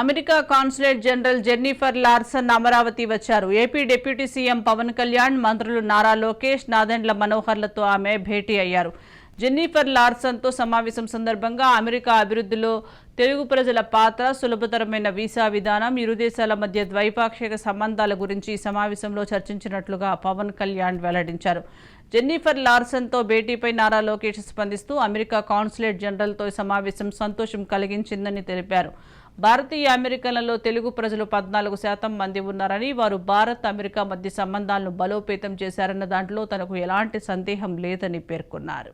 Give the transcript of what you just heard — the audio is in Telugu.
America consulate general Jennifer Larson Amaravati వచ్చారు. AP deputy CM Pawan Kalyan మంత్రులు నారా లోకేష్ నాదెండ్ల మనోహర్లతో ఆమె భేటీ అయ్యారు. జెన్నిఫర్ లార్సన్తో సమావేశం సందర్భంగా అమెరికా అభివృద్ధిలో తెలుగు ప్రజల పాత్ర సులభతరమైన వీసా విధానం ఇరు దేశాల మధ్య ద్వైపాక్షిక సంబంధాల గురించి ఈ సమావేశంలో చర్చించినట్లుగా పవన్ కళ్యాణ్ వెల్లడించారు. జెన్నిఫర్ లార్సన్తో భేటీపై నారా లోకేష్ స్పందిస్తూ అమెరికా కాన్సులేట్ జనరల్తో సమావేశం సంతోషం కలిగించిందని తెలిపారు. భారతీయ అమెరికన్లలో తెలుగు ప్రజలు పద్నాలుగు శాతం మంది ఉన్నారని వారు భారత్ అమెరికా మధ్య సంబంధాలను బలోపేతం చేశారన్న దాంట్లో తనకు ఎలాంటి సందేహం లేదని పేర్కొన్నారు.